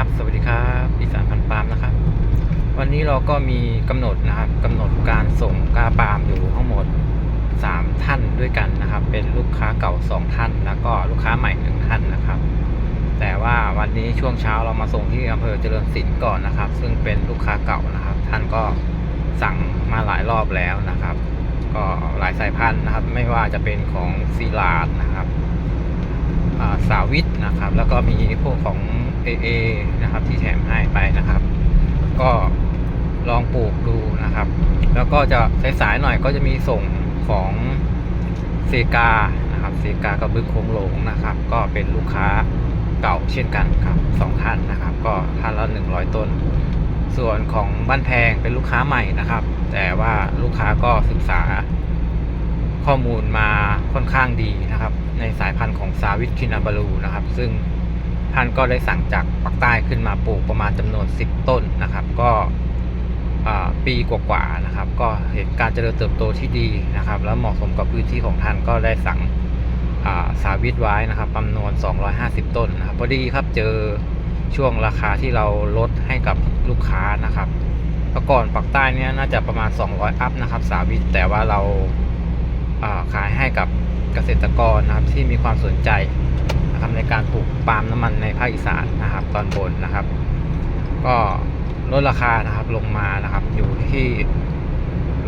ครับสวัสดีครับอีสานพันปาล์มนะครับ วันนี้เราก็มีกำหนดนะครับกำหนดการส่งกาปาล์มอยู่ทั้งหมด 3 ท่านด้วยกันนะครับ เป็นลูกค้าเก่า 2 ท่าน แล้วก็ลูกค้าใหม่1ท่านนะครับ แต่ว่าวันนี้ช่วงเช้าเรามาส่งที่อำเภอเจริญศิลป์ก่อนนะครับ ซึ่งเป็นลูกค้าเก่านะครับ ท่านก็สั่งมาหลายรอบแล้วนะครับ ก็หลายสายพันธุ์นะครับ ไม่ว่าจะเป็นของซีลาดนะครับอ่าสาวิตนะครับ แล้วก็มีพวกของ AA นะครับที่แถมให้ไปนะครับ ก็ลองปลูกดูนะครับ แล้วก็จะสายๆหน่อยก็จะมีส่งของเซกานะครับเซกากระบึกโค้งหลงนะครับ ก็เป็นลูกค้าเก่าเช่นกันครับสองท่านนะครับ ก็ท่านละหนึ่งร้อยต้น ส่วนของบ้านแพงเป็นลูกค้าใหม่นะครับ แต่ว่าลูกค้าก็ศึกษาข้อมูลมาค่อนข้างดีนะครับ ในสายพันธุ์ของซาวิตคินาบารูนะครับ ซึ่ง ท่านก็ได้สั่งจากปักใต้ขึ้นมาปลูกประมาณจำนวน 10 ต้นนะครับ ก็ปีกว่าๆนะครับ ก็เห็นการเจริญเติบโตที่ดีนะครับ แล้วเหมาะสมกับพื้นที่ของท่านก็ได้สั่งาสาวิตไว้นะครับจำนวน 250 ต้นนะครับพอดีครับเจอช่วงราคาที่เราลดให้กับลูกค้านะครับเมื่อก่อนปักใต้เนี่ยน่าจะประมาณ 200 อัพนะครับ สาวิตแต่ว่าเราาขายให้กับเกษตรกรนะครับที่มีความสนใจ นะครับในการปลูกปาล์มน้ำมันในภาคอีสานนะครับ ตอนบนนะครับ ก็ลดราคานะครับลงมานะครับอยู่ที่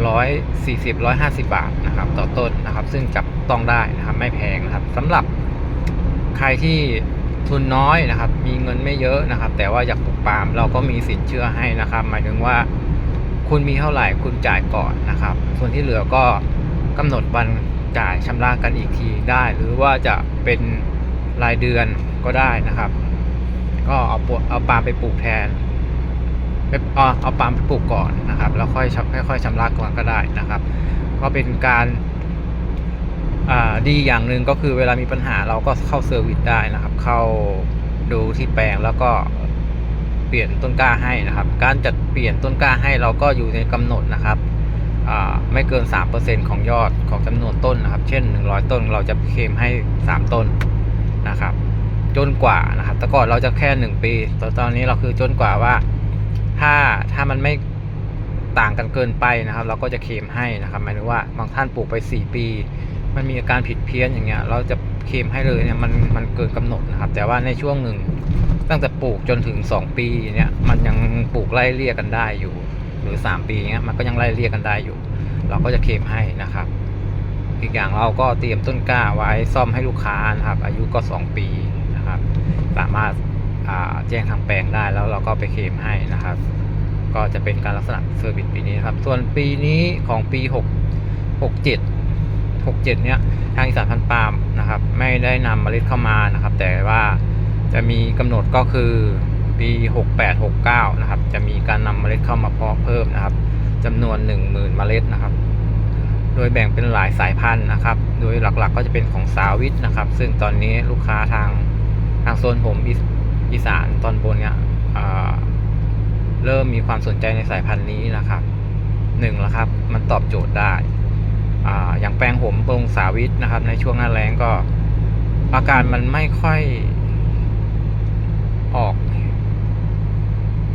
ร้อยสี่สิบร้อยห้าสิบาทนะครับ ต่อต้นนะครับ ซึ่งจับต้องได้นะครับไม่แพงนะครับสำหรับใครที่ทุนน้อยนะครับ มีเงินไม่เยอะนะครับ แต่ว่าอยากปลูกปาล์มเราก็มีสินเชื่อให้นะครับ หมายถึงว่าคุณมีเท่าไหร่คุณจ่ายก่อนนะครับ ส่วนที่เหลือก็กำหนดวันจ่ายชำระกันอีกทีได้ หรือว่าจะเป็น รายเดือนก็ได้นะครับ ก็เอาปลูกเอาปาล์มไปปลูกแทนไปเอาเอาปาล์มไปปลูกก่อนนะครับ แล้วค่อยชำค่อยๆชำระก่อนก็ได้นะครับ ก็เป็นการดีอย่างหนึ่งก็คือเวลามีปัญหาเราก็เข้าเซอร์วิสได้นะครับ เข้าดูที่แปลงแล้วก็เปลี่ยนต้นกล้าให้นะครับ การจัดเปลี่ยนต้นกล้าให้เราก็อยู่ในกำหนดนะครับไม่เกิน 3%ของยอดของจำนวนต้นนะครับ เช่น 100 ต้น เราจะเคลมให้ 3 ต้น นะครับ จนกว่านะครับ แต่ก่อนเราจะแค่ 1 ปีแต่ตอนนี้เราคือจนกว่าว่า ถ้าถ้ามันไม่ต่างกันเกินไปนะครับ เราก็จะเคลมให้นะครับหมายถึงว่าบางท่านปลูกไป 4 ปี มันมีอาการผิดเพี้ยนอย่างเงี้ย เราจะเคลมให้เลยเนี่ยมันมันเกินกำหนดนะครับ แต่ว่าในช่วงหนึ่งตั้งแต่ปลูกจนถึง 2 ปีเนี่ยมันยังปลูกไล่เลี่ยกันได้อยู่ หรือ 3 ปีเงี้ยมันก็ยังไล่เลี่ยกันได้อยู่ เราก็จะเคลมให้นะครับ อีกอย่างเราก็เตรียมต้นกล้าไว้ซ่อมให้ลูกค้านะครับ อายุก็ 2 ปีนะครับ สามารถาแจ้งทางแปลงได้แล้วเราก็ไปเคลมให้นะครับ ก็จะเป็นการลักษณะเซอร์วิสปีนี้ครับ ส่วนปีนี้ของปี 6 67 67 เนี่ยทางอีสานพันปาล์มนะครับ ไม่ได้นำเมล็ดเข้ามานะครับ แต่ว่าจะมีกำหนดก็คือปี 68 69 นะครับ จะมีการนำเมล็ดเข้ามาเพาะเพิ่มนะครับจำนวน 10,000 เมล็ดนะครับ โดยแบ่งเป็นหลายสายพันธุ์นะครับ โดยหลักๆก็จะเป็นของสาวิตนะครับ ซึ่งตอนนี้ลูกค้าทางทางโซนผมอีสานตอนบนเนี่ยเริ่มมีความสนใจในสายพันธุ์นี้นะครับหนึ่งแล้วครับมันตอบโจทย์ได้ออย่างแปลงผมปรงสาวิตนะครับ ในช่วงหน้าแล้งก็อาการมันไม่ค่อยออก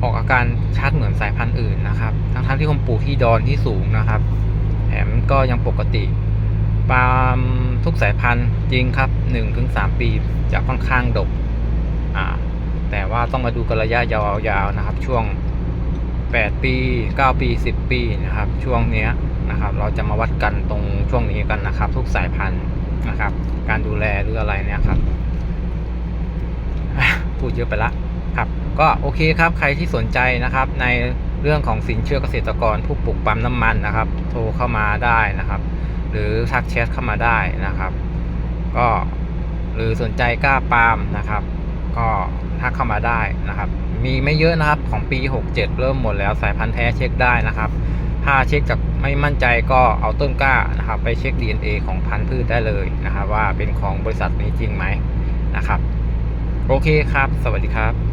ออกอาการชัดเหมือนสายพันธุ์อื่นนะครับ ทั้งๆที่ผมปลูกที่ดอนที่สูงนะครับ ก็ยังปกติปาล์มทุกสายพันธุ์จริงครับ 1-3 ปีจะค่อนข้างดกอ่าแต่ว่าต้องมาดูกันระยะยาวๆนะครับ ช่วง 8 ปี 9 ปี 10 ปีนะครับ ช่วงเนี้ยนะครับ เราจะมาวัดกันตรงช่วงนี้กันนะครับ ทุกสายพันธุ์นะครับ การดูแลหรืออะไรเนี่ยครับ พูดเยอะไปละครับ ก็โอเคครับใครที่สนใจนะครับใน เรื่องของสินเชื่อเกษตรกรผู้ปลูกปั๊มน้ำมันนะครับ โทรเข้ามาได้นะครับ หรือทักแชทเข้ามาได้นะครับ ก็หรือสนใจกล้าปาล์มนะครับ ก็ทักเข้ามาได้นะครับ มีไม่เยอะนะครับของปี 67 เริ่มหมดแล้วสายพันธุ์แท้เช็คได้นะครับ ถ้าเช็คจากไม่มั่นใจก็เอาต้นกล้านะครับ ไปเช็ค DNA ของพันธุ์พืชได้เลยนะครับ ว่าเป็นของบริษัทนี้จริงไหมนะครับ โอเคครับ สวัสดีครับ